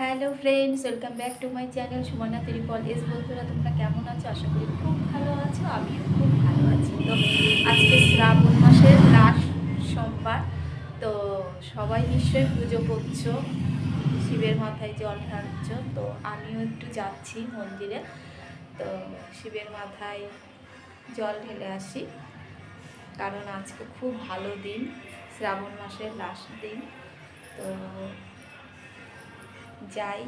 Hello friends, welcome back to my channel Sumana triple S বন্ধুরা, তোমরা কেমন আছো? আশা করি খুব ভালো আছো, আমিও খুব ভালো আছি। তো আজকে শ্রাবণ মাসের লাস্ট সোমবার, তো সবাই নিশ্চয়ই পুজো করছ, শিবের মাথায় জল ঢালছো, তো আমিও একটু যাচ্ছি মন্দিরে, তো শিবের মাথায় জল ঢেলে আসি, কারণ আজকে খুব ভালো দিন, শ্রাবণ মাসের লাস্ট দিন, তো যাই।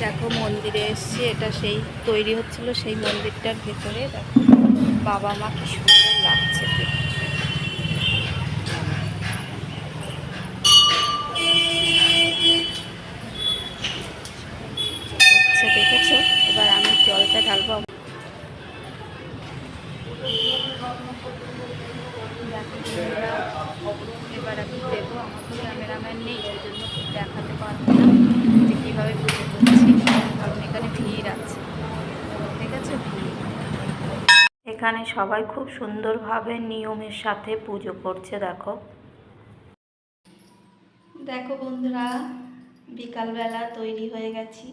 দেখো মন্দিরে এসছি, এটা সেই তৈরি হচ্ছিল সেই মন্দিরটার ভেতরে। দেখো, বাবা মা কি সুন্দর লাগছে দেখেছ? এবার আমি জলটা বন্ধুরা, এবার আমি দেবো আমার তো ক্যামেরাম্যান নেই ওই জন্য খুব দেখাতে পারব না যে কীভাবে পুজো করছি কারণ এখানে ভিড় আছে ঠিক আছে ভিড় এখানে সবাই খুব সুন্দরভাবে নিয়মের সাথে পুজো করছে, দেখো। দেখো বন্ধুরা, বিকালবেলা তৈরি হয়ে গেছি।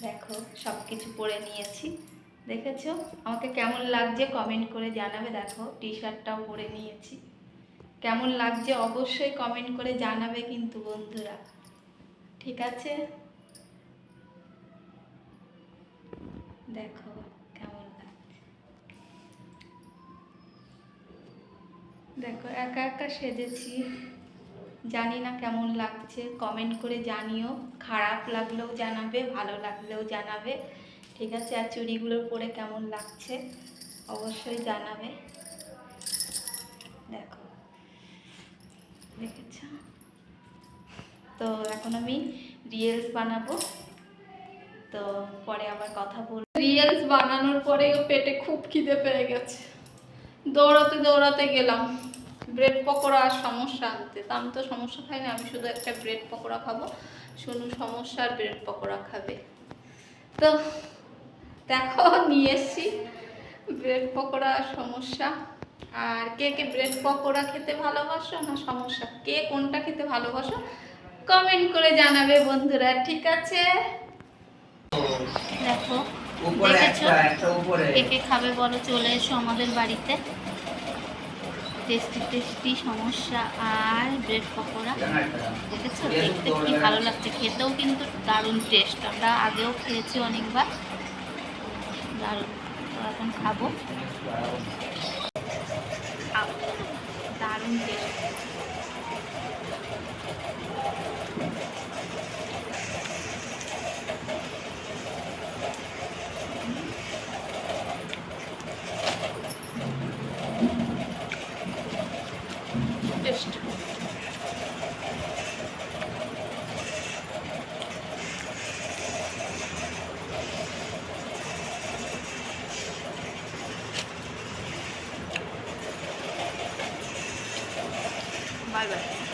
দেখো সব কিছু পরে নিয়েছি। দেখেছ? আমাকে কেমন লাগছে কমেন্ট করে জানাবে, দেখো। টি শার্টটাও পরে নিয়েছি। কেমন লাগছে অবশ্যই কমেন্ট করে জানাবে কিন্তু বন্ধুরা। ঠিক আছে? দেখো। দেখো, একা একা সেজেছি। জানি না কেমন লাগছে। কমেন্ট করে জানিও। খারাপ লাগলেও জানাবে, ভালো লাগলেও জানাবে। ঠিক আছে, আর চুড়িগুলো পরে কেমন লাগছে? অবশ্যই জানাবে। দেখো, দেখেছ? তো এখন আমি রিলস বানাবো। তো পরে আবার কথা বলব রিলস বানানোর পরে পেটে খুব খিদে পেয়ে গেছে। দৌড়াতে দৌড়াতে গেলাম। ব্রেড পকোড়া আর সমস্যা আনতে। তা আমি তো সমস্যা খাই না আমি শুধু একটা ব্রেড পকোড়া খাব। শুনু সমস্যা আর ব্রেড পকোড়া খাবে। তো দেখো নিয়ে এসছি ব্রেড পকোড়া আর সমস্যা। আর কে কে ব্রেড পকোড়া খেতে ভালোবাসো না সমস্যা কে কোনটা খেতে ভালোবাসো কমেন্ট করে জানাবে বন্ধুরা ঠিক আছে? দেখো উপরে দেখেছ? কে কে খাবে বলো চলে এসো আমাদের বাড়িতে। টেস্টি টেস্টি সমস্যা আর ব্রেড পকোড়া, দেখেছ? দেখতে কি ভালো লাগছে? খেতেও কিন্তু দারুণ টেস্ট আমরা আগেও খেয়েছি অনেকবার। দারুণ। এখন খাব। দারুণ টেস্ট 拜拜